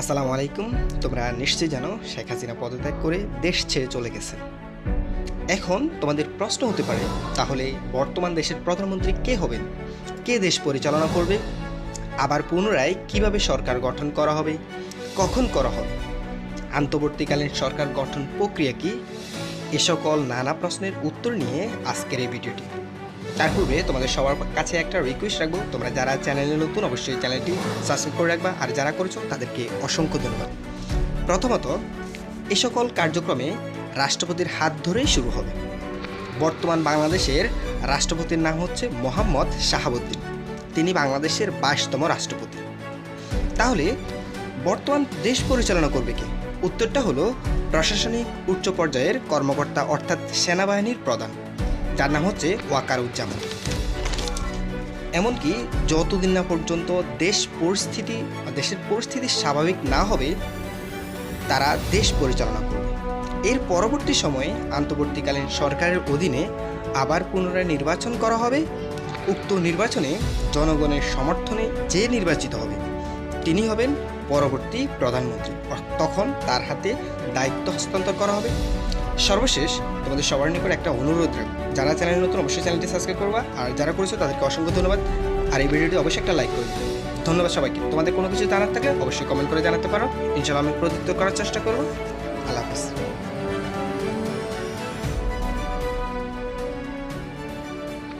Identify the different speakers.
Speaker 1: আসসালামু আলাইকুম। তোমরা নিশ্চয়ই জানো, শেখ হাসিনা পদত্যাগ করে দেশ ছেড়ে চলে গেছে। এখন তোমাদের প্রশ্ন হতে পারে, তাহলে বর্তমান দেশের প্রধানমন্ত্রী কে হবেন? কে দেশ পরিচালনা করবে? আবার পুনরায় কীভাবে সরকার গঠন করা হবে? কখন করা হবে? আন্তর্বর্তীকালীন সরকার গঠন প্রক্রিয়া কি? এ সকল নানা প্রশ্নের উত্তর নিয়ে আজকের এই ভিডিওটি। তার পূর্বে তোমাদের সবার কাছে একটা রিকোয়েস্ট রাখব। তোমরা যারা চ্যানেলে নতুন, অবশ্যই চ্যানেলটি সাবস্ক্রাইব করে রাখবা। আর যারা করেছ, তাদেরকে অসংখ্য ধন্যবাদ। প্রথমত, এ সকল কার্যক্রমে রাষ্ট্রপতির হাত ধরেই শুরু হবে। বর্তমান বাংলাদেশের রাষ্ট্রপতির নাম হচ্ছে মোহাম্মদ শাহাবুদ্দিন। তিনি বাংলাদেশের বাইশতম রাষ্ট্রপতি। তাহলে, বর্তমান দেশ পরিচালনা করবে কে? উত্তরটা হলো প্রশাসনিক উচ্চ পর্যায়ের কর্মকর্তা, অর্থাৎ সেনাবাহিনীর প্রধান। যার নাম হচ্ছে ওয়াকারুজ্জামান। এমনকি যতদিন না পর্যন্ত দেশ পরিস্থিতি দেশের পরিস্থিতি স্বাভাবিক না হবে, তারা দেশ পরিচালনা করবে। এর পরবর্তী সময়ে আন্তর্বর্তীকালীন সরকারের অধীনে আবার পুনরায় নির্বাচন করা হবে। উক্ত নির্বাচনে জনগণের সমর্থনে যে নির্বাচিত হবে, তিনি হবেন পরবর্তী প্রধানমন্ত্রী। তখন তার হাতে দায়িত্ব হস্তান্তর করা হবে। সর্বশেষ তোমাদের সবার নিকট একটা অনুরোধ রাখব যারা চ্যানেল নতুন, অবশ্যই চ্যানেলটি সাবস্ক্রাইব করবা। আর যারা করেছ, তাদেরকে অসংখ্য ধন্যবাদ। আর এই ভিডিওটি অবশ্যই একটা লাইক করে ধন্যবাদ সবাইকে। তোমাদের কোনো কিছু জানার থাকলে অবশ্যই কমেন্ট করে জানাতে পারো। ইনশাল্লাহ আমি প্রতিত্ব করার চেষ্টা করব। আল্লাহ হাফিজ।